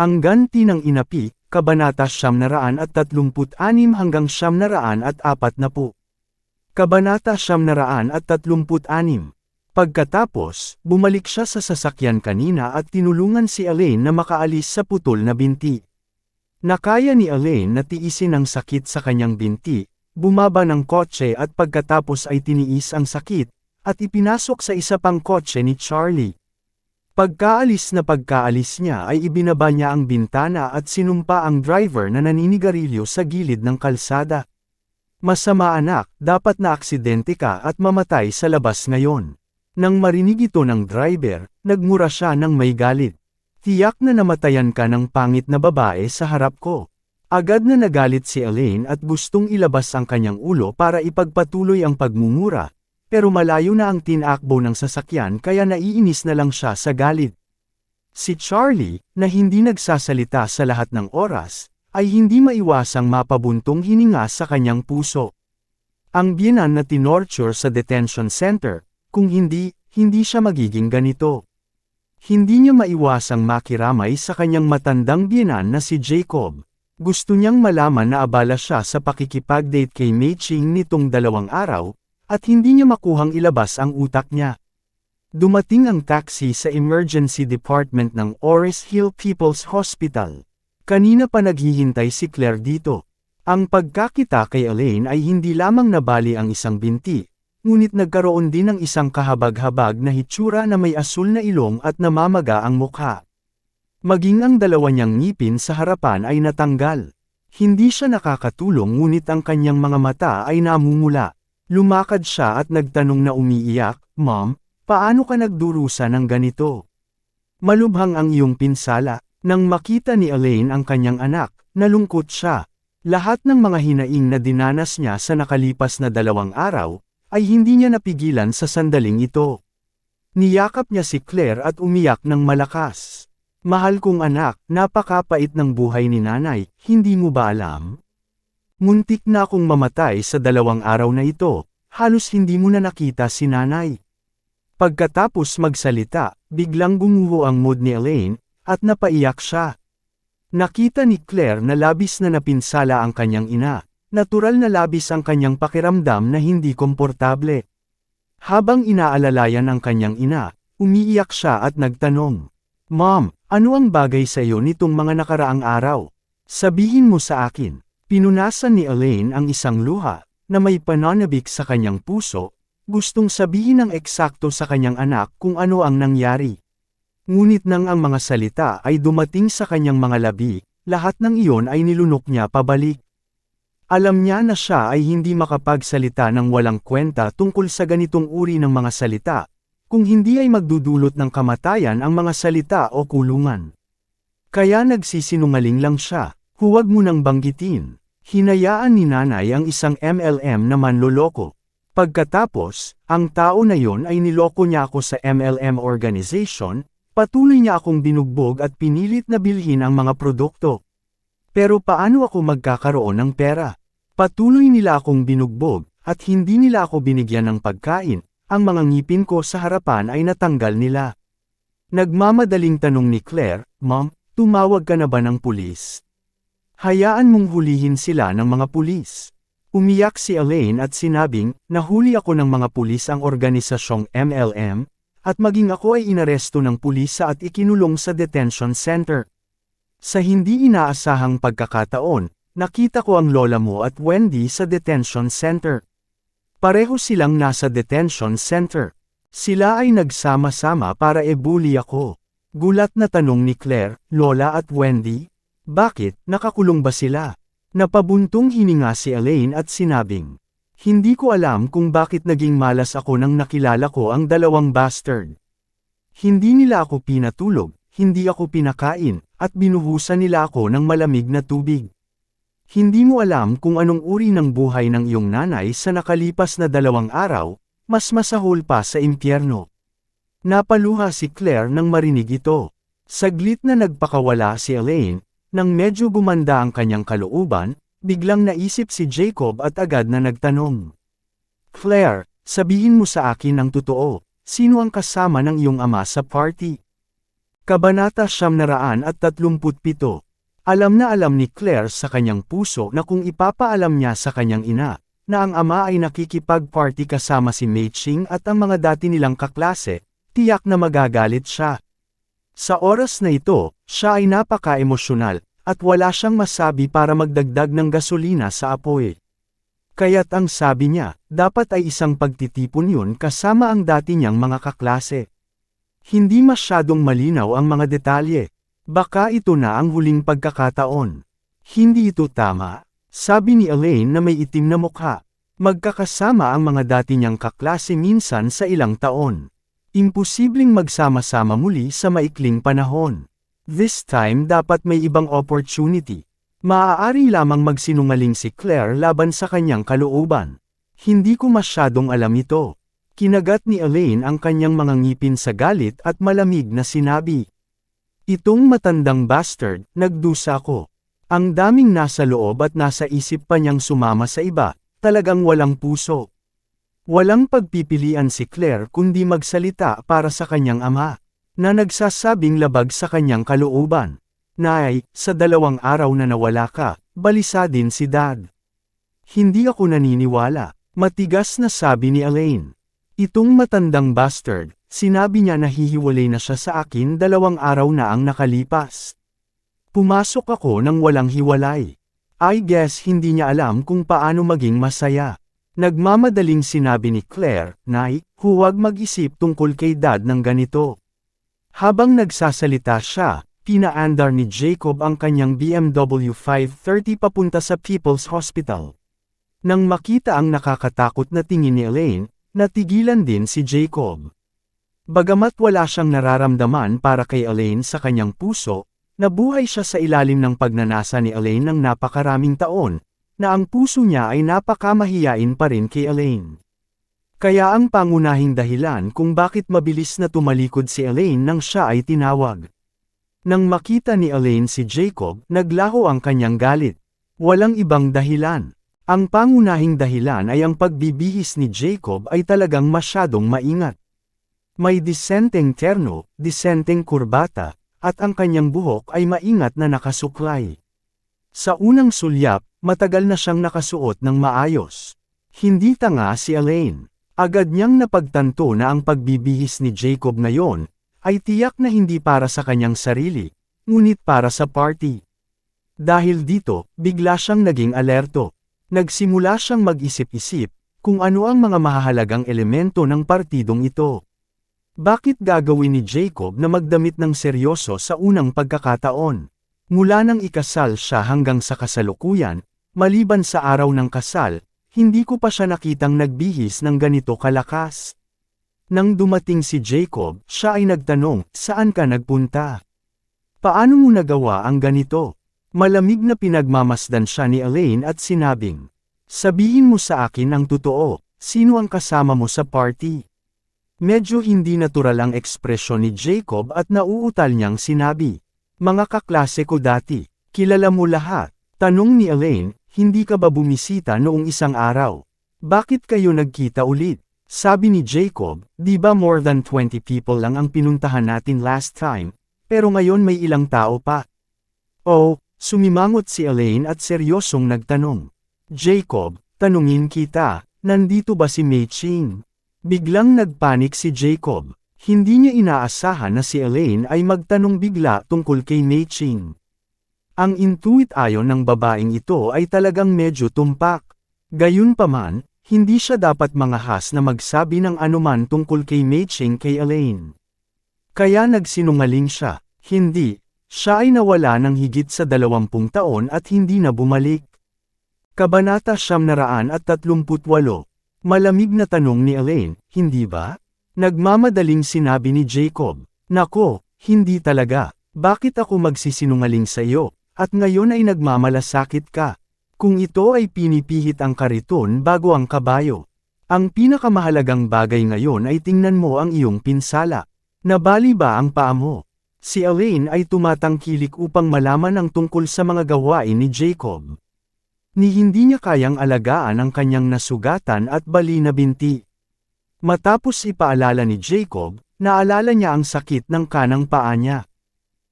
Ang ganti ng inapi, Kabanata Siyam naraan at tatlumput anim hanggang Siyam naraan at apat na po. Kabanata Siyam naraan at tatlumput anim. Pagkatapos, bumalik siya sa sasakyan kanina at tinulungan si Elaine na makaalis sa putol na binti. Nakaya ni Elaine na tiisin ang sakit sa kanyang binti, bumaba ng kotse at pagkatapos ay tiniis ang sakit, at ipinasok sa isa pang kotse ni Charlie. Pagkaalis na pagkaalis niya ay ibinaba niya ang bintana at sinumpa ang driver na naninigarilyo sa gilid ng kalsada. Masama anak, dapat na aksidente ka at mamatay sa labas ngayon. Nang marinig ito ng driver, nagmura siya ng may galit. Tiyak na namatayan ka ng pangit na babae sa harap ko. Agad na nagalit si Elaine at gustong ilabas ang kanyang ulo para ipagpatuloy ang pagmumura, pero malayo na ang tinakbo ng sasakyan kaya naiinis na lang siya sa galit. Si Charlie, na hindi nagsasalita sa lahat ng oras, ay hindi maiwasang mapabuntong hininga sa kanyang puso. Ang biyenan na tinorture sa detention center, kung hindi, hindi siya magiging ganito. Hindi niya maiwasang makiramay sa kanyang matandang biyenan na si Jacob. Gusto niyang malaman na abala siya sa pakikipag-date kay Mei Ching nitong dalawang araw, at hindi niya makuhang ilabas ang utak niya. Dumating ang taxi sa emergency department ng Oris Hill People's Hospital. Kanina pa naghihintay si Claire dito. Ang pagkakita kay Elaine ay hindi lamang nabali ang isang binti, ngunit nagkaroon din ng isang kahabag-habag na hitsura na may asul na ilong at namamaga ang mukha. Maging ang dalawa niyang ngipin sa harapan ay natanggal. Hindi siya nakakatulong ngunit ang kanyang mga mata ay namumula. Lumakad siya at nagtanong na umiiyak, Mom, paano ka nagdurusa ng ganito? Malubhang ang iyong pinsala, nang makita ni Elaine ang kanyang anak, nalungkot siya. Lahat ng mga hinaing na dinanas niya sa nakalipas na dalawang araw, ay hindi niya napigilan sa sandaling ito. Niyakap niya si Claire at umiyak ng malakas. Mahal kong anak, napakapait ng buhay ni nanay, hindi mo ba alam? Muntik na akong mamatay sa dalawang araw na ito, halos hindi mo na nakita si nanay. Pagkatapos magsalita, biglang gumuho ang mood ni Elaine, at napaiyak siya. Nakita ni Claire na labis na napinsala ang kanyang ina, natural na labis ang kanyang pakiramdam na hindi komportable. Habang inaalalayan ang kanyang ina, umiiyak siya at nagtanong, Mom, ano ang bagay sa iyo nitong mga nakaraang araw? Sabihin mo sa akin. Pinunasan ni Elaine ang isang luha, na may pananabik sa kanyang puso, gustong sabihin ng eksakto sa kanyang anak kung ano ang nangyari. Ngunit nang ang mga salita ay dumating sa kanyang mga labi, lahat ng iyon ay nilunok niya pabalik. Alam niya na siya ay hindi makapagsalita ng walang kwenta tungkol sa ganitong uri ng mga salita, kung hindi ay magdudulot ng kamatayan ang mga salita o kulungan. Kaya nagsisinungaling lang siya, huwag mo nang banggitin. Hinayaan ni nanay ang isang MLM na manloloko. Pagkatapos, ang tao na yon ay niloko niya ako sa MLM organization, patuloy niya akong binugbog at pinilit na bilhin ang mga produkto. Pero paano ako magkakaroon ng pera? Patuloy nila akong binugbog, at hindi nila ako binigyan ng pagkain, ang mga ngipin ko sa harapan ay natanggal nila. Nagmamadaling tanong ni Claire, Mom, tumawag ka na ba ng pulis? Hayaan mong hulihin sila ng mga pulis. Umiyak si Elaine at sinabing, nahuli ako ng mga pulis ang organisasyong MLM, at maging ako ay inaresto ng pulis at ikinulong sa detention center. Sa hindi inaasahang pagkakataon, nakita ko ang lola mo at Wendy sa detention center. Pareho silang nasa detention center. Sila ay nagsama-sama para ebuli ako. Gulat na tanong ni Claire, Lola at Wendy, bakit, nakakulong ba sila? Napabuntong hininga si Elaine at sinabing, Hindi ko alam kung bakit naging malas ako nang nakilala ko ang dalawang bastard. Hindi nila ako pinatulog, hindi ako pinakain, at binuhusan nila ako ng malamig na tubig. Hindi mo alam kung anong uri ng buhay ng iyong nanay sa nakalipas na dalawang araw, mas masahol pa sa impyerno. Napaluha si Claire nang marinig ito. Saglit na nagpakawala si Elaine, nang medyo gumanda ang kanyang kalooban, biglang naisip si Jacob at agad na nagtanong. Claire, sabihin mo sa akin ang totoo, sino ang kasama ng iyong ama sa party? Kabanata siyam naraan at tatlumput pito. Alam na alam ni Claire sa kanyang puso na kung ipapaalam niya sa kanyang ina, na ang ama ay nakikipag-party kasama si Mei Ching at ang mga dati nilang kaklase, tiyak na magagalit siya. Sa oras na ito, siya ay napaka-emosyonal, at wala siyang masabi para magdagdag ng gasolina sa apoy. Kaya't ang sabi niya, dapat ay isang pagtitipon yun kasama ang dati niyang mga kaklase. Hindi masyadong malinaw ang mga detalye. Baka ito na ang huling pagkakataon. Hindi ito tama, sabi ni Elaine na may itim na mukha. Magkakasama ang mga dati niyang kaklase minsan sa ilang taon. Imposibleng magsama-sama muli sa maikling panahon. This time dapat may ibang opportunity. Maaari lamang magsinungaling si Claire laban sa kanyang kalooban. Hindi ko masyadong alam ito. Kinagat ni Elaine ang kanyang mga ngipin sa galit at malamig na sinabi. Itong matandang bastard, nagdusa ko. Ang daming nasa loob at nasa isip pa niyang sumama sa iba, talagang walang puso. Walang pagpipilian si Claire kundi magsalita para sa kanyang ama, na nagsasabing labag sa kanyang kalooban. Nay, sa dalawang araw na nawala ka, balisa din si Dad. Hindi ako naniniwala, matigas na sabi ni Elaine. Itong matandang bastard, sinabi niya na hihiwalay na siya sa akin dalawang araw na ang nakalipas. Pumasok ako nang walang hiwalay. I guess hindi niya alam kung paano maging masaya. Nagmamadaling sinabi ni Claire, Nay, huwag mag-isip tungkol kay dad ng ganito. Habang nagsasalita siya, pinaandar ni Jacob ang kanyang BMW 530 papunta sa People's Hospital. Nang makita ang nakakatakot na tingin ni Elaine, Natigilan din si Jacob. Bagamat wala siyang nararamdaman para kay Elaine sa kanyang puso, nabuhay siya sa ilalim ng pagnanasa ni Elaine ng napakaraming taon, na ang puso niya ay napakamahiyain pa rin kay Elaine. Kaya ang pangunahing dahilan kung bakit mabilis na tumalikod si Elaine nang siya ay tinawag. Nang makita ni Elaine si Jacob, naglaho ang kanyang galit. Walang ibang dahilan. Ang pangunahing dahilan ay ang pagbibihis ni Jacob ay talagang masyadong maingat. May disenteng terno, disenteng kurbata, at ang kanyang buhok ay maingat na nakasuklay. Sa unang sulyap, matagal na siyang nakasuot ng maayos. Hindi tanga si Elaine. Agad niyang napagtanto na ang pagbibihis ni Jacob ngayon, ay tiyak na hindi para sa kanyang sarili, ngunit para sa party. Dahil dito, bigla siyang naging alerto. Nagsimula siyang mag-isip-isip, kung ano ang mga mahahalagang elemento ng partidong ito. Bakit gagawin ni Jacob na magdamit ng seryoso sa unang pagkakataon? Mula nang ikasal siya hanggang sa kasalukuyan, maliban sa araw ng kasal, hindi ko pa siya nakitang nagbihis ng ganito kalakas. Nang dumating si Jacob, siya ay nagtanong, saan ka nagpunta? Paano mo nagawa ang ganito? Malamig na pinagmamasdan siya ni Elaine at sinabing, Sabihin mo sa akin ang totoo, sino ang kasama mo sa party? Medyo hindi natural ang ekspresyon ni Jacob at nauutal niyang sinabi, Mga kaklase ko dati, kilala mo lahat. Tanong ni Elaine, hindi ka ba bumisita noong isang araw? Bakit kayo nagkita ulit? Sabi ni Jacob, di ba more than 20 people lang ang pinuntahan natin last time, pero ngayon may ilang tao pa. Oh, Sumimangot si Elaine at seryosong nagtanong. Jacob, tanungin kita, nandito ba si Mei Ching? Biglang nagpanik si Jacob. Hindi niya inaasahan na si Elaine ay magtanong bigla tungkol kay Mei Ching. Ang intuit ayon ng babaeng ito ay talagang medyo tumpak. Gayunpaman, hindi siya dapat mangahas na magsabi ng anuman tungkol kay Mei Ching kay Elaine. Kaya nagsinungaling siya, hindi, siya ay nawala ng higit sa dalawampung taon at hindi na bumalik. Kabanata siyam naraan at tatlumputwalo. Malamig na tanong ni Elaine, hindi ba? Nagmamadaling sinabi ni Jacob, Nako, Hindi talaga. Bakit ako magsisinungaling sa iyo, at ngayon ay nagmamalasakit ka? Kung ito ay pinipihit ang kariton bago ang kabayo. Ang pinakamahalagang bagay ngayon ay tingnan mo ang iyong pinsala. Nabali ba ang paa mo? Si Elaine ay tumatangkilik upang malaman ang tungkol sa mga gawain ni Jacob. Ni hindi niya kayang alagaan ang kanyang nasugatan at bali na binti. Matapos ipaalala ni Jacob, naalala niya ang sakit ng kanang paa niya.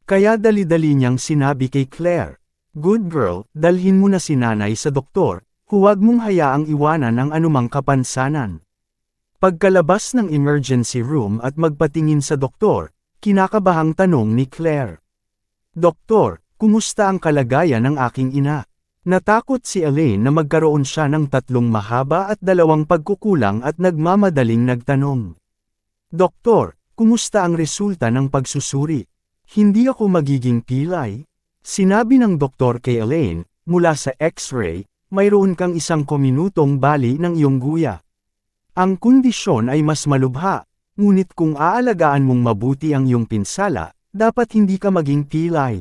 Kaya dali-dali niyang sinabi kay Claire, Good girl, dalhin mo na si nanay sa doktor, huwag mong hayaang iwanan ang anumang kapansanan. Pagkalabas ng emergency room at magpatingin sa doktor, kinakabahang tanong ni Claire. Doktor, kumusta ang kalagayan ng aking ina? Natakot si Elaine na magkaroon siya ng tatlong mahaba at dalawang pagkukulang at nagmamadaling nagtanong. Doktor, kumusta ang resulta ng pagsusuri? Hindi ako magiging pilay. Sinabi ng doktor kay Elaine, mula sa x-ray, mayroon kang isang kominutong bali ng iyong guya. Ang kondisyon ay mas malubha, ngunit kung aalagaan mong mabuti ang iyong pinsala, dapat hindi ka maging pilay.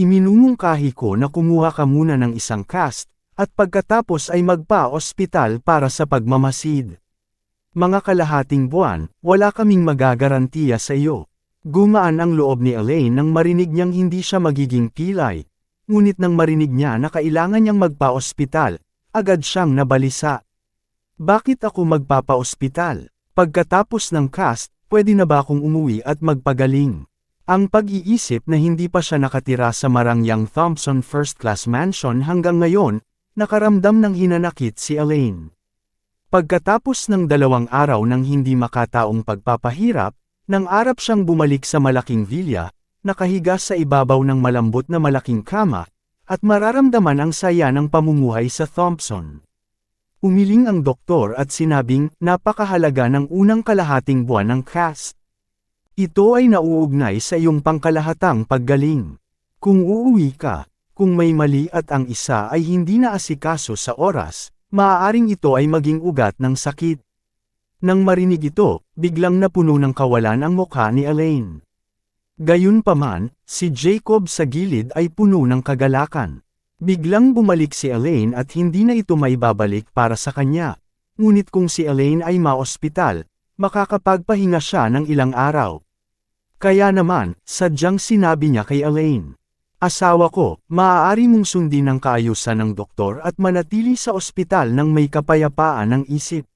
Iminumungkahi ko na kumuha ka muna ng isang cast, at pagkatapos ay magpa-ospital para sa pagmamasid. Mga kalahating buwan, wala kaming magagarantiya sa iyo. Gumaan ang loob ni Elaine nang marinig niyang hindi siya magiging pilay. Ngunit nang marinig niya na kailangan niyang magpa-ospital, agad siyang nabalisa. Bakit ako magpapa-ospital? Pagkatapos ng cast, pwede na ba akong umuwi at magpagaling? Ang pag-iisip na hindi pa siya nakatira sa Marangyang Thompson First Class Mansion hanggang ngayon, nakaramdam ng hinanakit si Elaine. Pagkatapos ng dalawang araw ng hindi makataong pagpapahirap, nang arap siyang bumalik sa malaking villa, nakahiga sa ibabaw ng malambot na malaking kama, at mararamdaman ang saya ng pamumuhay sa Thompson. Umiling ang doktor at sinabing napakahalaga ng unang kalahating buwan ng cast. Ito ay nauugnay sa iyong pangkalahatang paggaling. Kung uuwi ka, kung may mali at ang isa ay hindi naasikaso sa oras, maaaring ito ay maging ugat ng sakit. Nang marinig ito, biglang napuno ng kawalan ang mukha ni Elaine. Gayunpaman, si Jacob sa gilid ay puno ng kagalakan. Biglang bumalik si Elaine at hindi na ito maibabalik para sa kanya. Ngunit kung si Elaine ay maospital, makakapagpahinga siya ng ilang araw. Kaya naman, sadyang sinabi niya kay Elaine. Asawa ko, maaari mong sundin ang kaayusan ng doktor at manatili sa ospital ng may kapayapaan ng isip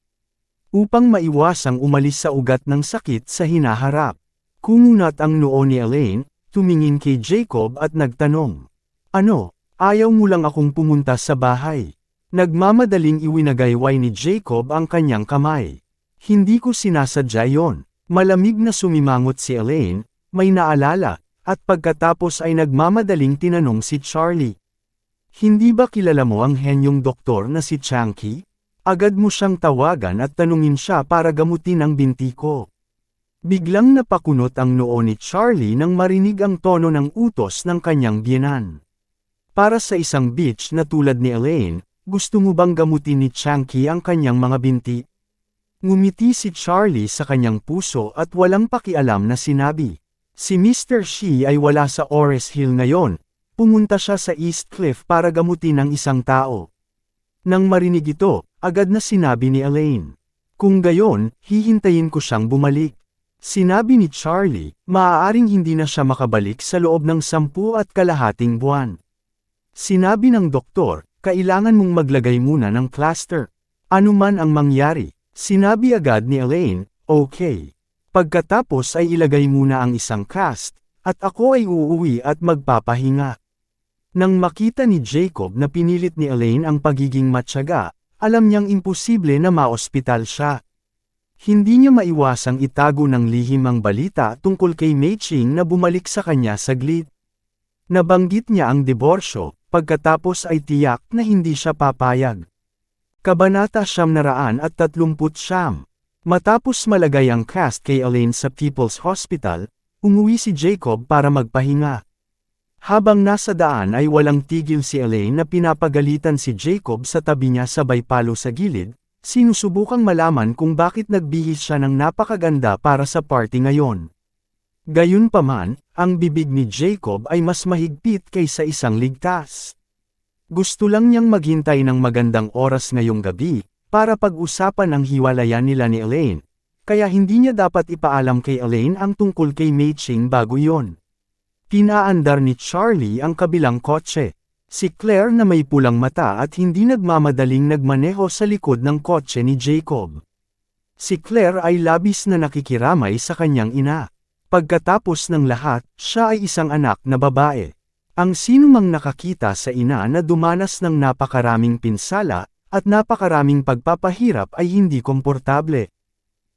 upang maiwasang umalis sa ugat ng sakit sa hinaharap. Kumunat ang noo ni Elaine, tumingin kay Jacob at nagtanong. Ano, ayaw mo lang akong pumunta sa bahay? Nagmamadaling iwinagayway ni Jacob ang kanyang kamay. Hindi ko sinasadya yon. Malamig na sumimangot si Elaine, may naalala, at pagkatapos ay nagmamadaling tinanong si Charlie. Hindi ba kilala mo ang henyong doktor na si Chanky? Agad mo siyang tawagan at tanungin siya para gamutin ang binti ko. Biglang napakunot ang noo ni Charlie nang marinig ang tono ng utos ng kanyang biyenan. Para sa isang bitch na tulad ni Elaine, gusto mo bang gamutin ni Chanky ang kanyang mga binti? Ngumiti si Charlie sa kanyang puso at walang pakialam na sinabi. Si Mr. Shi ay wala sa Ores Hill ngayon, pumunta siya sa East Cliff para gamutin ang isang tao. Nang marinig ito, agad na sinabi ni Elaine. Kung gayon, hihintayin ko siyang bumalik. Sinabi ni Charlie, maaaring hindi na siya makabalik sa loob ng sampu at kalahating buwan. Sinabi ng doktor, kailangan mong maglagay muna ng plaster. Ano man ang mangyari, sinabi agad ni Elaine, okay. Pagkatapos ay ilagay muna ang isang cast, at ako ay uuwi at magpapahinga. Nang makita ni Jacob na pinilit ni Elaine ang pagiging matyaga, alam niyang imposible na maospital siya. Hindi niya maiwasang itago ng lihim ang balita tungkol kay Mei Ching na bumalik sa kanya saglit. Nabanggit niya ang diborsyo, pagkatapos ay tiyak na hindi siya papayag. Kabanata siyam naraan at tatlumput siyam. Matapos malagay ang cast kay Elaine sa People's Hospital, umuwi si Jacob para magpahinga. Habang nasa daan ay walang tigil si Elaine na pinapagalitan si Jacob sa tabi niya sabay palo sa gilid, sinusubukang malaman kung bakit nagbihis siya ng napakaganda para sa party ngayon. Gayunpaman, ang bibig ni Jacob ay mas mahigpit kaysa isang ligtas. Gusto lang niyang maghintay ng magandang oras ngayong gabi, para pag-usapan ang hiwalayan nila ni Elaine, kaya hindi niya dapat ipaalam kay Elaine ang tungkol kay Mei Ching bago yon. Pinaandar ni Charlie ang kabilang kotse. Si Claire na may pulang mata at hindi nagmamadaling nagmaneho sa likod ng kotse ni Jacob. Si Claire ay labis na nakikiramay sa kanyang ina. Pagkatapos ng lahat, siya ay isang anak na babae. Ang sinumang nakakita sa ina na dumanas ng napakaraming pinsala, at napakaraming pagpapahirap ay hindi komportable.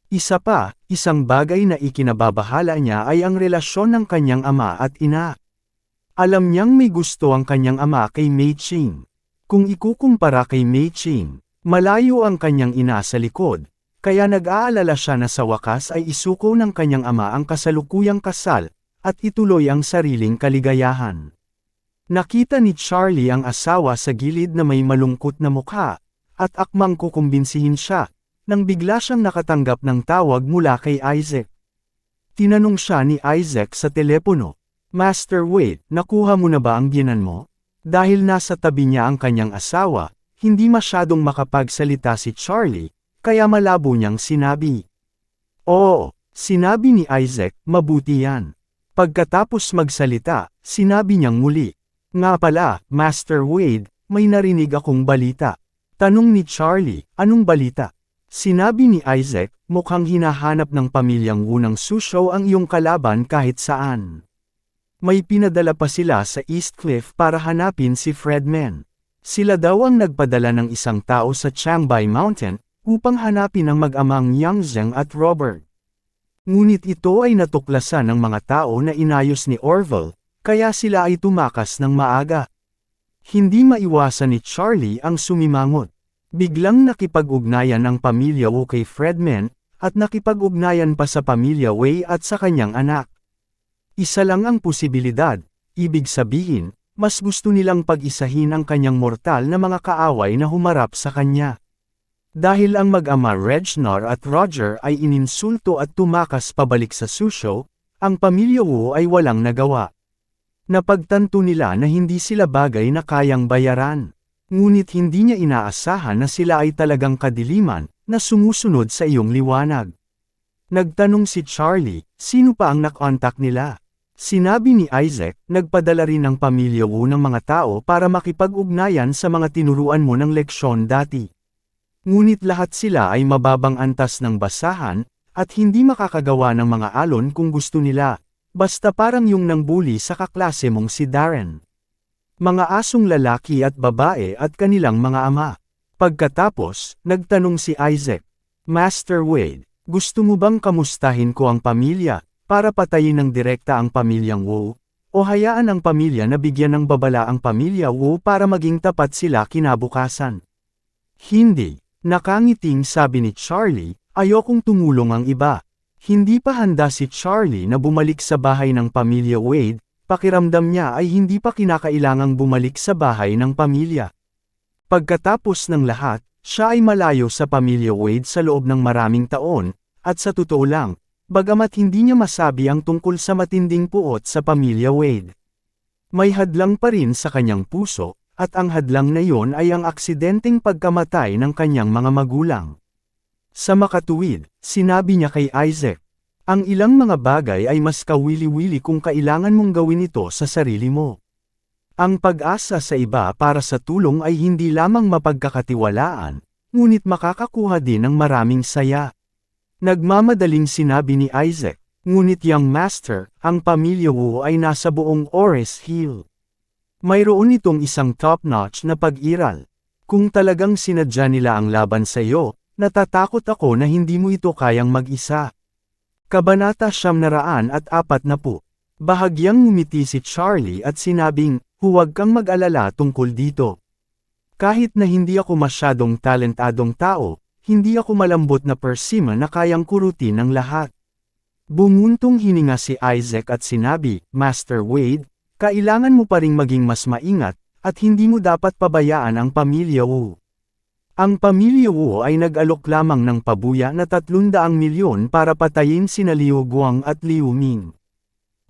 Isa pa, isang bagay na ikinababahala niya ay ang relasyon ng kanyang ama at ina. Alam niyang may gusto ang kanyang ama kay Mei Ching. Kung ikukumpara kay Mei Ching, malayo ang kanyang ina sa likod, kaya nag-aalala siya na sa wakas ay isuko ng kanyang ama ang kasalukuyang kasal, at ituloy ang sariling kaligayahan. Nakita ni Charlie ang asawa sa gilid na may malungkot na mukha, at akmang kukumbinsihin siya, nang bigla siyang nakatanggap ng tawag mula kay Isaac. Tinanong siya ni Isaac sa telepono, Master Wade, nakuha mo na ba ang biyanan mo? Dahil nasa tabi niya ang kanyang asawa, hindi masyadong makapagsalita si Charlie, kaya malabo niyang sinabi. Oo, sinabi ni Isaac, mabuti yan. Pagkatapos magsalita, sinabi niyang muli. Nga pala, Master Wade, may narinig akong balita. Tanong ni Charlie, anong balita? Sinabi ni Isaac, mukhang hinahanap ng pamilyang unang susyo ang iyong kalaban kahit saan. May pinadala pa sila sa East Cliff para hanapin si Fredman. Sila daw ang nagpadala ng isang tao sa Changbai Mountain, upang hanapin ang mag-amang Yang Zheng at Robert. Ngunit ito ay natuklasan ng mga tao na inayos ni Orville, kaya sila ay tumakas ng maaga. Hindi maiwasan ni Charlie ang sumimangot. Biglang nakipag-ugnayan ang pamilya Wu kay Fredman, at nakipag-ugnayan pa sa pamilya Wei at sa kanyang anak. Isa lang ang posibilidad, ibig sabihin, mas gusto nilang pag-isahin ang kanyang mortal na mga kaaway na humarap sa kanya. Dahil ang mag-ama Regnor at Roger ay ininsulto at tumakas pabalik sa susyo, ang pamilya Wu ay walang nagawa. Napagtanto nila na hindi sila bagay na kayang bayaran. Ngunit hindi niya inaasahan na sila ay talagang kadiliman, na sumusunod sa iyong liwanag. Nagtanong si Charlie, sino pa ang nakontak nila? Sinabi ni Isaac, nagpadala rin ng pamilya Wu ng mga tao para makipag-ugnayan sa mga tinuruan mo ng leksyon dati. Ngunit lahat sila ay mababang antas ng basahan, at hindi makakagawa ng mga alon kung gusto nila, basta parang yung nangbuli sa kaklase mong si Darren. Mga asong lalaki at babae at kanilang mga ama. Pagkatapos, nagtanong si Isaac, Master Wade, gusto mo bang kamustahin ko ang pamilya, para patayin ng direkta ang pamilyang Wu, o hayaan ang pamilya na bigyan ng babala ang pamilya Wu para maging tapat sila kinabukasan. Hindi, nakangiting sabi ni Charlie, ayokong tumulong ang iba. Hindi pa handa si Charlie na bumalik sa bahay ng pamilya Wade, pakiramdam niya ay hindi pa kinakailangang bumalik sa bahay ng pamilya. Pagkatapos ng lahat, siya ay malayo sa pamilya Wade sa loob ng maraming taon, at sa totoo lang, Bagamat hindi niya masabi ang tungkol sa matinding puot sa pamilya Wade. May hadlang pa rin sa kanyang puso, at ang hadlang na iyon ay ang aksidenteng pagkamatay ng kanyang mga magulang. Sa makatuwid, sinabi niya kay Isaac, ang ilang mga bagay ay mas kawili-wili kung kailangan mong gawin ito sa sarili mo. Ang pag-asa sa iba para sa tulong ay hindi lamang mapagkakatiwalaan, ngunit makakakuha din ng maraming saya. Nagmamadaling sinabi ni Isaac, ngunit young master, ang pamilya Wu ay nasa buong Ores Hill. Mayroon itong isang top-notch na pag-iral. Kung talagang sinadya nila ang laban sa iyo, natatakot ako na hindi mo ito kayang mag-isa. Kabanata siyam naraan at apat na po. Bahagyang ngumiti si Charlie at sinabing, huwag kang mag-alala tungkol dito. Kahit na hindi ako masyadong talentadong tao, hindi ako malambot na persima na kayang kurutin ng lahat. Bumuntong hininga si Isaac at sinabi, Master Wade, kailangan mo pa ring maging mas maingat, at hindi mo dapat pabayaan ang pamilya Wu. Ang pamilya Wu ay nag-alok lamang ng pabuya na 300 milyon para patayin sina Liu Guang at Liu Ming.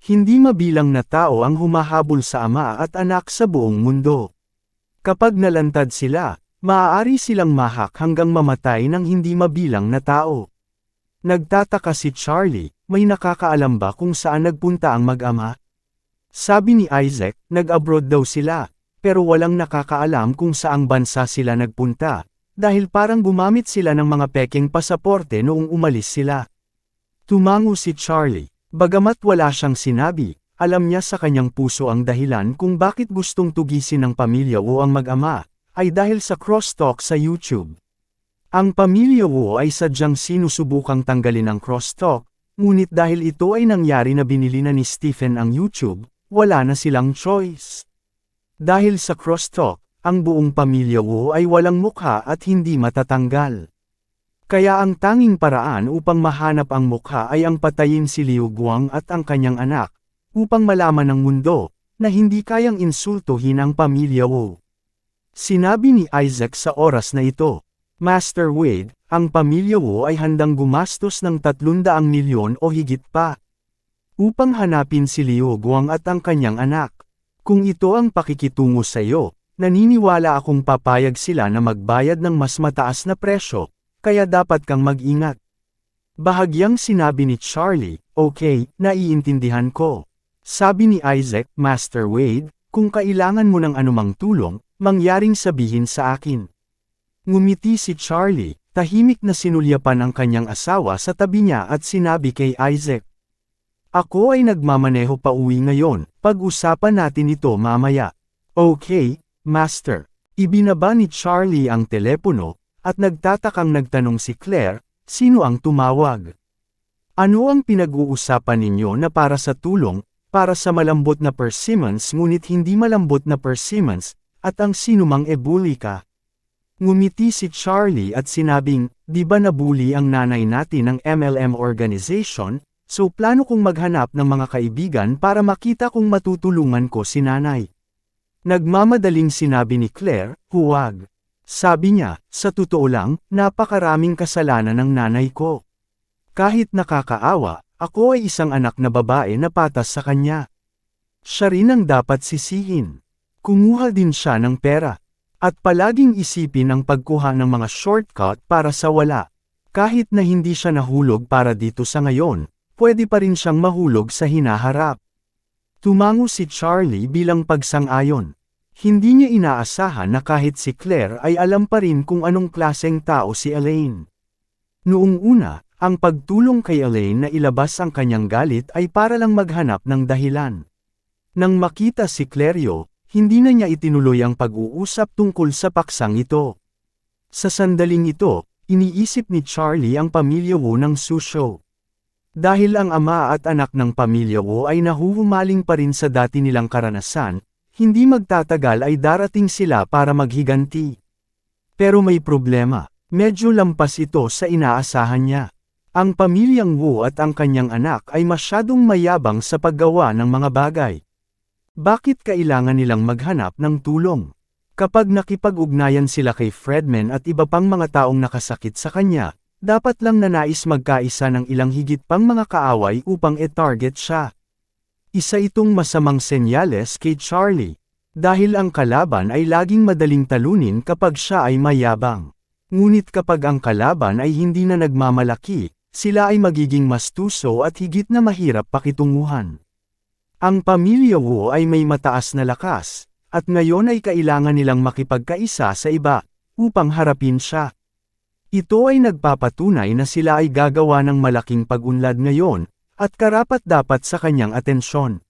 Hindi mabilang na tao ang humahabol sa ama at anak sa buong mundo. Kapag nalantad sila, maaari silang mahak hanggang mamatay ng hindi mabilang na tao. Nagtataka si Charlie, may nakakaalam ba kung saan nagpunta ang mag-ama? Sabi ni Isaac, nag-abroad daw sila, pero walang nakakaalam kung saang bansa sila nagpunta, dahil parang gumamit sila ng mga peking pasaporte noong umalis sila. Tumango si Charlie, bagamat wala siyang sinabi, alam niya sa kanyang puso ang dahilan kung bakit gustong tugisin ng pamilya o ang mag-ama, ay dahil sa crosstalk sa YouTube. Ang pamilya Wu ay sadyang sinusubukang tanggalin ang crosstalk, ngunit dahil ito ay nangyari na binili na ni Stephen ang YouTube, wala na silang choice. Dahil sa crosstalk, ang buong pamilya Wu ay walang mukha at hindi matatanggal. Kaya ang tanging paraan upang mahanap ang mukha ay ang patayin si Liu Guang at ang kanyang anak, upang malaman ng mundo, na hindi kayang insultuhin ang pamilya Wu. Sinabi ni Isaac sa oras na ito, Master Wade, ang pamilya Wu ay handang gumastos ng 300 milyon o higit pa. Upang hanapin si Liu Guang at ang kanyang anak. Kung ito ang pakikitungo sa iyo, naniniwala akong papayag sila na magbayad ng mas mataas na presyo, kaya dapat kang mag-ingat. Bahagyang sinabi ni Charlie, okay, naiintindihan ko. Sabi ni Isaac, Master Wade, kung kailangan mo ng anumang tulong, mangyaring sabihin sa akin. Ngumiti si Charlie, tahimik na sinulyapan ang kanyang asawa sa tabi niya at sinabi kay Isaac. Ako ay nagmamaneho pa uwi ngayon, pag-usapan natin ito mamaya. Okay, Master. Ibinaba ni Charlie ang telepono, at nagtatakang nagtanong si Claire, sino ang tumawag? Ano ang pinag-uusapan ninyo na para sa tulong, para sa malambot na persimmons ngunit hindi malambot na persimmons, at ang sinumang ebuli ka? Ngumiti si Charlie at sinabing, di ba nabuli ang nanay natin ng MLM organization, so plano kong maghanap ng mga kaibigan para makita kung matutulungan ko si nanay. Nagmamadaling sinabi ni Claire, huwag. Sabi niya, sa totoo lang, napakaraming kasalanan ng nanay ko. Kahit nakakaawa, ako ay isang anak na babae na patas sa kanya. Siya rin ang dapat sisihin. Kumuha din siya ng pera, at palaging isipin ang pagkuha ng mga shortcut para sa wala. Kahit na hindi siya nahulog para dito sa ngayon, pwede pa rin siyang mahulog sa hinaharap. Tumango si Charlie bilang pagsang-ayon. Hindi niya inaasahan na kahit si Claire ay alam pa rin kung anong klaseng tao si Elaine. Noong una, ang pagtulong kay Elaine na ilabas ang kanyang galit ay para lang maghanap ng dahilan. Nang makita si Clerio, hindi na niya itinuloy ang pag-uusap tungkol sa paksang ito. Sa sandaling ito, iniisip ni Charlie ang pamilya Wu ng Susho. Dahil ang ama at anak ng pamilya Wu ay nahuhumaling pa rin sa dati nilang karanasan, hindi magtatagal ay darating sila para maghiganti. Pero may problema, medyo lampas ito sa inaasahan niya. Ang pamilyang Wu at ang kanyang anak ay masyadong mayabang sa paggawa ng mga bagay. Bakit kailangan nilang maghanap ng tulong? Kapag nakipag-ugnayan sila kay Fredman at iba pang mga taong nakasakit sa kanya, dapat lang nanais magkaisa ng ilang higit pang mga kaaway upang e-target siya. Isa itong masamang senyales kay Charlie, dahil ang kalaban ay laging madaling talunin kapag siya ay mayabang. Ngunit kapag ang kalaban ay hindi na nagmamalaki, sila ay magiging mastuso at higit na mahirap pakitunguhan. Ang pamilya Wu ay may mataas na lakas, at ngayon ay kailangan nilang makipagkaisa sa iba, upang harapin siya. Ito ay nagpapatunay na sila ay gagawa ng malaking pag-unlad ngayon, at karapat dapat sa kanyang atensyon.